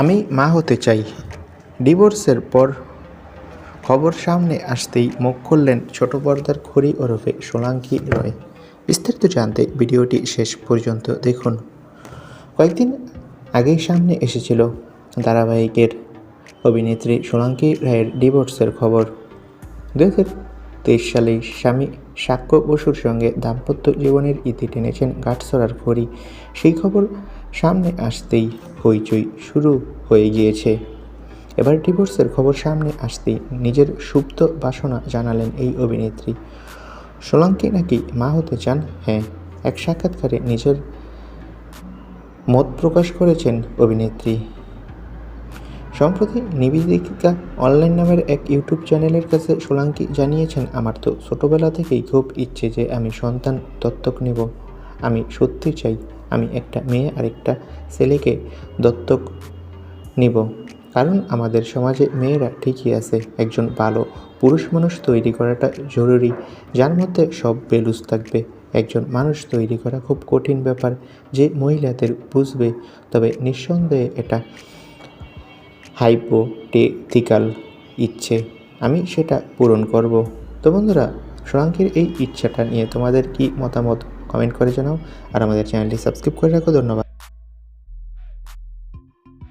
আমি মা হতে চাই। ডিভোর্সের পর খবর সামনে আসতেই মুখ খুললেন ছোট পর্দার খড়ি ওরফে সোলাঙ্কি রয়। বিস্তারিত জানতে ভিডিওটি শেষ পর্যন্ত দেখুন। কয়েকদিন আগেই সামনে এসেছিল ধারাবাহিকের অভিনেত্রী সোলাঙ্কি রায়ের ডিভোর্সের খবর। দু হাজার তেইশ সালে স্বামী সাক্ষ্য বসুর সঙ্গে দাম্পত্য জীবনের ইতি টেনেছেন গাঁটছড়ার খড়ি। সেই খবর সামনে আসতেই হইচই শুরু হয়ে গিয়েছে। এবার ডিভোর্সের খবর সামনে আসতেই নিজের সুপ্ত বাসনা জানালেন এই অভিনেত্রী। সোলাঙ্কি নাকি মা হতে চান? হ্যাঁ এক সাক্ষাৎকারে নিজের মত প্রকাশ করেছেন অভিনেত্রী। সম্প্রতি নিবেদিকা অনলাইন নামের এক ইউটিউব চ্যানেলের কাছে সোলাঙ্কি জানিয়েছেন, আমার তো ছোটোবেলা থেকেই খুব ইচ্ছে যে আমি সন্তান দত্তক নেব। আমি সত্যি চাই আমি একটা মেয়ে আর একটা ছেলেকে দত্তক নিব। কারণ আমাদের সমাজে মেয়েরা ঠিকই আছে, একজন ভালো পুরুষ মানুষ তৈরি করাটা জরুরি, যার মধ্যে সব বেলুস থাকবে। একজন মানুষ তৈরি করা খুব কঠিন ব্যাপার, যে মহিলাদের বুঝবে, তবে নিঃসন্দেহে এটা হাইপোটেটিক্যাল ইচ্ছে। আমি সেটা পূরণ করব। তো বন্ধুরা, সোনাঙ্কির এই ইচ্ছাটা নিয়ে তোমাদের কি মতামত? কমেন্ট করে জানাও। আর আমাদের চ্যানেলটি সাবস্ক্রাইব করে রাখো। ধন্যবাদ।